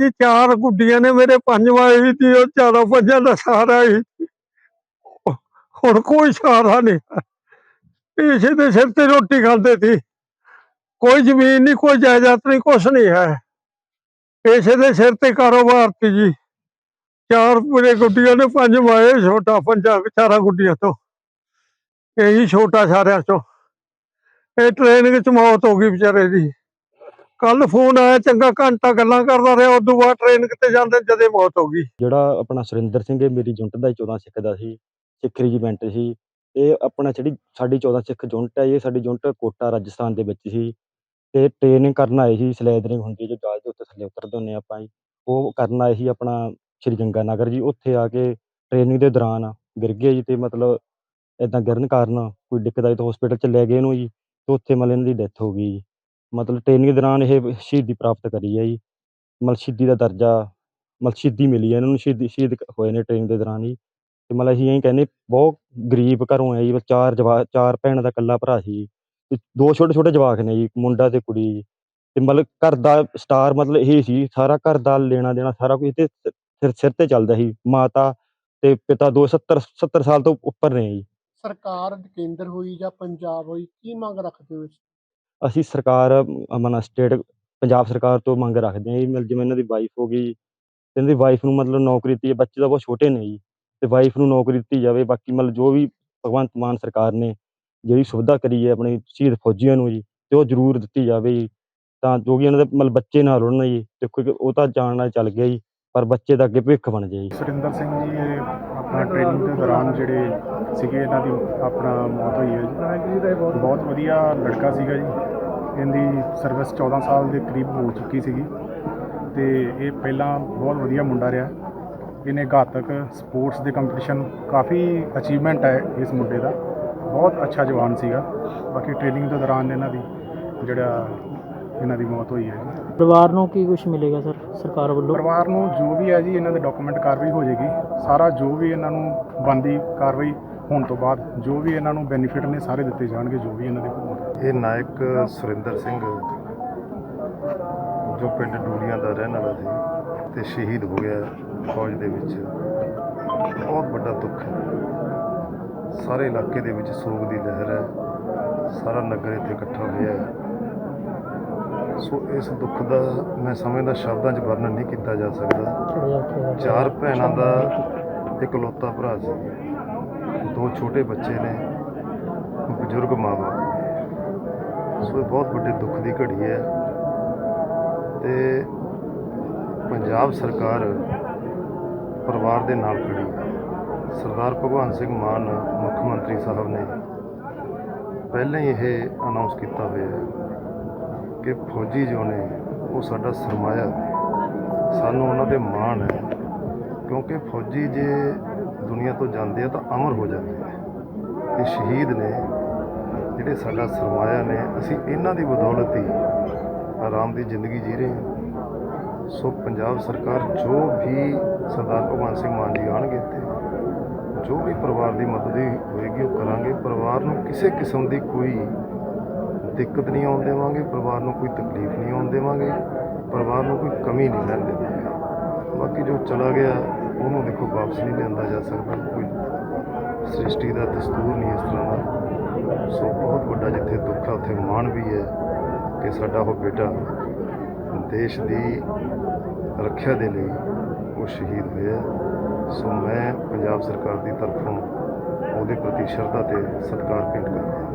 ਜੀ, ਚਾਰ ਗੁੱਡੀਆਂ ਨੇ ਮੇਰੇ ਪੰਜ ਵਾਏ ਸੀ ਉਹ ਚਾਰੋਂ ਪੰਜਾਂ ਦਾ ਸਹਾਰਾ ਹੀ ਹੁਣ ਕੋਈ ਸਹਾਰਾ ਨਹੀਂ। ਇਸੇ ਦੇ ਸਿਰ ਤੇ ਰੋਟੀ ਖਾਂਦੇ ਸੀ। ਕੋਈ ਜ਼ਮੀਨ ਨਹੀਂ, ਕੋਈ ਜਾਇਦਾਦ ਨਹੀਂ, ਕੁਛ ਨਹੀਂ ਹੈ। ਇਸੇ ਦੇ ਸਿਰ ਤੇ ਕਾਰੋਬਾਰ ਸੀ ਜੀ। ਚਾਰ ਮੇਰੇ ਗੁੱਡੀਆਂ ਨੇ ਪੰਜ ਮਾਏ ਛੋਟਾ ਪੰਜਾਂ, ਚਾਰਾਂ ਗੁੱਡੀਆਂ ਤੋਂ। ਇਹੀ ਛੋਟਾ ਸਾਰਿਆਂ ਚੋਂ ਇਹ ਟ੍ਰੇਨ ਵਿੱਚ ਮੌਤ ਹੋ ਗਈ ਵਿਚਾਰੇ ਦੀ। ਕੱਲ ਫੋਨ ਆਇਆ, ਚੰਗਾ ਘੰਟਾ ਗੱਲਾਂ ਕਰਦਾ ਰਿਹਾ, ਉਦੋਂ ਬਾਅਦ ਟ੍ਰੇਨ ਕਿਤੇ ਜਾਂਦੇ, ਜਦੇ ਮੌਤ ਹੋ ਗਈ। ਜਿਹੜਾ ਆਪਣਾ ਸੁਰਿੰਦਰ ਸਿੰਘ, ਇਹ ਮੇਰੀ ਯੂਨਿਟ ਦਾ ਹੀ 14 ਸਿੱਖ ਦਾ ਸੀ, ਸਿੱਖ ਰੈਜੀਮੈਂਟ ਸੀ। ਇਹ ਆਪਣਾ ਜਿਹੜੀ ਸਾਡੀ 14 ਸਿੱਖ ਯੂਨਿਟ ਹੈ, ਇਹ ਸਾਡੀ ਯੂਨਿਟ ਕੋਟਾ, ਰਾਜਸਥਾਨ ਦੇ ਵਿੱਚ ਸੀ। ਤੇ ਟ੍ਰੇਨਿੰਗ ਕਰਨ ਆਏ ਸੀ, ਸਲੈਦਰਿੰਗ ਹੁੰਦੀ ਜੋ ਜਹਾਜ਼ ਦੇ ਉੱਤੇ ਥੱਲੇ ਉਤਰਦੇ ਹੁੰਦੇ ਹਾਂ ਆਪਾਂ ਜੀ। ਉਹ ਕਰਨ ਆਏ ਸੀ ਆਪਣਾ ਸ਼੍ਰੀ ਗੰਗਾ ਨਗਰ ਜੀ, ਉੱਥੇ ਆ ਕੇ ਟ੍ਰੇਨਿੰਗ ਦੇ ਦੌਰਾਨ ਗਿਰ ਗਏ ਜੀ, ਤੇ ਮਤਲਬ ਇਦਾਂ ਗਿਰਨ ਕਾਰਨ ਕੋਈ ਦਿੱਕਤ ਆਈ ਤਾਂ ਹਸਪੀਟਲ ਚ ਲੈ ਗਏ ਇਹਨੂੰ ਜੀ, ਤੇ ਉੱਥੇ ਮਤਲਬ ਇਹਨਾਂ ਦੀ ਡੈਥ ਹੋ ਗਈ ਜੀ। ਮਤਲਬ ਟ੍ਰੇਨਿੰਗ ਦੌਰਾਨ ਇਹ ਸ਼ਹੀਦੀ ਪ੍ਰਾਪਤ ਕਰੀ ਹੈ ਜੀ। ਮਤਲਬ ਸ਼ਹੀਦੀ ਦਾ ਦਰਜਾ, ਮਤਲਬ ਸ਼ਹੀਦੀ ਮਿਲੀ ਹੈ ਇਹਨਾਂ ਨੂੰ, ਸ਼ਹੀਦੀ, ਸ਼ਹੀਦ ਹੋਏ ਨੇ ਟ੍ਰੇਨਿੰਗ ਦੇ ਦੌਰਾਨ ਹੀ ਤੇ ਮਤਲਬ ਅਸੀਂ ਇਹੀ ਕਹਿੰਦੇ, ਬਹੁਤ ਗਰੀਬ ਘਰੋਂ ਆਏ ਜੀ ਬਸ ਚਾਰ ਜਵਾ, ਚਾਰ ਭੈਣਾਂ ਦਾ ਇਕੱਲਾ ਭਰਾ ਸੀ ਤੇ ਦੋ ਛੋਟੇ ਛੋਟੇ ਜਵਾਕ ਨੇ ਜੀ ਮੁੰਡਾ ਤੇ ਕੁੜੀ ਜੀ। ਤੇ ਮਤਲਬ ਘਰ ਦਾ ਸਟਾਰ ਮਤਲਬ ਇਹ ਸੀ, ਸਾਰਾ ਘਰ ਦਾ ਲੈਣਾ ਦੇਣਾ, ਸਾਰਾ ਕੁਝ ਤੇ ਸਿਰ ਸਿਰ ਤੇ ਚੱਲਦਾ ਸੀ। ਮਾਤਾ ਤੇ ਪਿਤਾ ਦੋ 70 70 ਸਾਲ ਤੋਂ ਉੱਪਰ ਨੇ ਜੀ। ਸਰਕਾਰ ਕੇਂਦਰ ਹੋਈ ਜਾਂ ਪੰਜਾਬ ਹੋਈ, ਕੀ ਮੰਗ ਰੱਖਦੇ ਹੋ ਇਸ ਅਸੀਂ ਸਰਕਾਰ ਮਨ ਸਟੇਟ ਪੰਜਾਬ ਸਰਕਾਰ ਤੋਂ ਮੰਗ ਰੱਖਦੇ ਹਾਂ ਜੀ, ਮਤਲਬ ਜਿਵੇਂ ਇਹਨਾਂ ਦੀ ਵਾਈਫ ਹੋ ਗਈ ਇਹਨਾਂ ਦੀ ਵਾਈਫ ਨੂੰ ਮਤਲਬ ਨੌਕਰੀ ਦਿੱਤੀ ਬੱਚੇ ਤਾਂ ਬਹੁਤ ਛੋਟੇ ਨੇ ਜੀ, ਤੇ ਵਾਈਫ ਨੂੰ ਨੌਕਰੀ ਦਿੱਤੀ ਜਾਵੇ, ਬਾਕੀ ਮਤਲਬ ਜੋ ਵੀ ਭਗਵੰਤ ਮਾਨ ਸਰਕਾਰ ਨੇ ਜਿਹੜੀ ਸੁਵਿਧਾ ਕਰੀ ਹੈ ਆਪਣੇ ਸ਼ਹੀਦ ਫੌਜੀਆਂ ਨੂੰ ਜੀ, ਤੇ ਉਹ ਜ਼ਰੂਰ ਦਿੱਤੀ ਜਾਵੇ ਜੀ, ਤਾਂ ਜੋ ਕਿ ਇਹਨਾਂ ਦੇ ਮਤਲਬ ਬੱਚੇ ਨਾਲ ਰੁੜਨ ਜੀ, ਦੇਖੋ ਕਿ ਉਹ ਤਾਂ ਜਾਣ ਨਾਲ ਚੱਲ ਗਿਆ ਜੀ, ਪਰ ਬੱਚੇ ਦਾ ਅੱਗੇ ਭਵਿੱਖ ਬਣ ਜਾਏ ਜੀ। ਸੁਰਿੰਦਰ ਸਿੰਘ ਜੀ, ਇਹ ਆਪਣਾ ਟ੍ਰੇਨਿੰਗ ਦੇ ਦੌਰਾਨ ਜਿਹੜੇ ਸੀਗੇ, ਇਹਨਾਂ ਦੀ ਆਪਣਾ ਮੌਤ ਹੋਈ ਹੈ ਜੀ। ਬਹੁਤ ਵਧੀਆ ਲੜਕਾ ਸੀਗਾ ਜੀ। ਇਹਦੀ ਸਰਵਿਸ 14 ਸਾਲ ਦੇ ਕਰੀਬ ਹੋ ਚੁੱਕੀ ਸੀਗੀ ਤੇ ਇਹ ਪਹਿਲਾਂ ਬਹੁਤ ਵਧੀਆ ਮੁੰਡਾ ਰਿਹਾ। ਇਹਨੇ ਘਾਤਕ ਸਪੋਰਟਸ ਦੇ ਕੰਪੀਟੀਸ਼ਨ ਕਾਫੀ ਅਚੀਵਮੈਂਟ ਹੈ ਇਸ ਮੁੰਡੇ ਦਾ। ਬਹੁਤ ਅੱਛਾ ਜਵਾਨ ਸੀਗਾ। ਬਾਕੀ ਟ੍ਰੇਨਿੰਗ ਦੇ ਦੌਰਾਨ ਇਹਨਾਂ ਦੀ ਜਿਹੜਾ ਇਹਨਾਂ ਦੀ ਮੌਤ ਹੋਈ ਹੈ। ਪਰਿਵਾਰ ਨੂੰ ਕੀ ਕੁਝ ਮਿਲੇਗਾ ਸਰ ਸਰਕਾਰ ਵੱਲੋਂ? ਪਰਿਵਾਰ ਨੂੰ ਜੋ ਵੀ ਹੈ ਜੀ ਇਹਨਾਂ ਦੇ ਡਾਕੂਮੈਂਟ ਕਾਰਵਾਈ ਹੋ ਜਾਏਗੀ। ਸਾਰਾ ਜੋ ਵੀ ਇਹਨਾਂ ਨੂੰ ਬੰਦੀ ਕਾਰਵਾਈ ਹੋਣ ਤੋਂ ਬਾਅਦ ਜੋ ਵੀ ਇਹਨਾਂ ਨੂੰ ਬੈਨੀਫਿਟ ਨੇ ਸਾਰੇ ਦਿੱਤੇ ਜਾਣਗੇ ਜੋ ਵੀ ਇਹਨਾਂ ਦੇ ਕੋਲ ਇਹ ਨਾਇਕ ਸੁਰਿੰਦਰ ਸਿੰਘ ਜੋ ਪਿੰਡ ਡੂੜੀਆਂ ਦਾ ਰਹਿਣ ਵਾਲਾ ਸੀ ਤੇ ਸ਼ਹੀਦ ਹੋ ਗਿਆ ਫੌਜ ਦੇ ਵਿੱਚ। ਬਹੁਤ ਵੱਡਾ ਦੁੱਖ ਹੈ। ਸਾਰੇ ਇਲਾਕੇ ਦੇ ਵਿੱਚ ਸੋਗ ਦੀ ਲਹਿਰ ਹੈ। ਸਾਰਾ ਨਗਰ ਇੱਥੇ ਇਕੱਠਾ ਹੋਇਆ ਹੈ। ਸੋ ਇਸ ਦੁੱਖ ਦਾ ਮੈਂ ਸਮਝਦਾ ਸ਼ਬਦਾਂ 'ਚ ਵਰਣਨ ਨਹੀਂ ਕੀਤਾ ਜਾ ਸਕਦਾ। ਚਾਰ ਭੈਣਾਂ ਦਾ ਇਕਲੌਤਾ ਭਰਾ ਸੀ। ਦੋ ਛੋਟੇ ਬੱਚੇ ਨੇ ਬਜ਼ੁਰਗ ਮਾਂ-ਬਾਪ ਸੋ ਇਹ ਬਹੁਤ ਵੱਡੇ ਦੁੱਖ ਦੀ ਘੜੀ ਹੈ ਤੇ ਪੰਜਾਬ ਸਰਕਾਰ ਪਰਿਵਾਰ ਦੇ ਨਾਲ ਖੜੀ ਸਰਦਾਰ ਭਗਵੰਤ ਸਿੰਘ ਮਾਨ ਮੁੱਖ ਮੰਤਰੀ ਸਾਹਿਬ ਨੇ ਪਹਿਲਾਂ ਹੀ ਇਹ ਅਨਾਉਂਸ ਕੀਤਾ ਹੋਇਆ ਹੈ ਕਿ ਫੌਜੀ ਜੋ ਨੇ ਉਹ ਸਾਡਾ ਸਰਮਾਇਆ ਸਾਨੂੰ ਉਹਨਾਂ ਤੇ ਮਾਣ ਹੈ ਕਿਉਂਕਿ ਫੌਜੀ ਜੇ ਦੁਨੀਆ ਤੋਂ ਜਾਂਦੇ ਆ ਤਾਂ ਅਮਰ ਹੋ ਜਾਂਦੇ ਨੇ। ਇਹ ਸ਼ਹੀਦ ਨੇ, ਜਿਹੜੇ ਸਾਡਾ ਸਰਮਾਇਆ ਨੇ, ਅਸੀਂ ਇਹਨਾਂ ਦੀ ਬਦੌਲਤ ਹੀ ਆਰਾਮ ਦੀ ਜ਼ਿੰਦਗੀ ਜੀ ਰਹੇ ਹਾਂ। ਸੋ ਪੰਜਾਬ ਸਰਕਾਰ ਜੋ ਵੀ ਸਰਦਾਰ ਭਗਵੰਤ ਸਿੰਘ ਮਾਨ ਜੀ ਆਉਣਗੇ ਇੱਥੇ, ਜੋ ਵੀ ਪਰਿਵਾਰ ਦੀ ਮਦਦ ਹੋਏਗੀ ਉਹ ਕਰਾਂਗੇ। ਪਰਿਵਾਰ ਨੂੰ ਕਿਸੇ ਕਿਸਮ ਦੀ ਕੋਈ ਦਿੱਕਤ ਨਹੀਂ ਆਉਣ ਦੇਵਾਂਗੇ, ਪਰਿਵਾਰ ਨੂੰ ਕੋਈ ਤਕਲੀਫ ਨਹੀਂ ਆਉਣ ਦੇਵਾਂਗੇ, ਪਰਿਵਾਰ ਨੂੰ ਕੋਈ ਕਮੀ ਨਹੀਂ ਲੈਣ ਦੇਵਾਂਗੇ। ਬਾਕੀ ਜੋ ਚਲਾ ਗਿਆ ਉਹਨੂੰ ਦੇਖੋ ਵਾਪਸ ਨਹੀਂ ਲਿਆਂਦਾ ਜਾ ਸਕਦਾ, ਕੋਈ ਸ੍ਰਿਸ਼ਟੀ ਦਾ ਦਸਤੂਰ ਨਹੀਂ ਇਸ ਤਰ੍ਹਾਂ ਦਾ। ਸੋ ਬਹੁਤ ਵੱਡਾ ਜਿੱਥੇ ਦੁੱਖ ਹੈ ਉੱਥੇ ਮਾਣ ਵੀ ਹੈ ਕਿ ਸਾਡਾ ਉਹ ਬੇਟਾ ਦੇਸ਼ ਦੀ ਰੱਖਿਆ ਦੇ ਲਈ ਉਹ ਸ਼ਹੀਦ ਹੋਇਆ। ਸੋ ਮੈਂ ਪੰਜਾਬ ਸਰਕਾਰ ਦੀ ਤਰਫੋਂ ਉਹਦੇ ਪ੍ਰਤੀ ਸ਼ਰਧਾ ਤੇ ਸਤਿਕਾਰ ਭੇਂਟ ਕਰਦਾ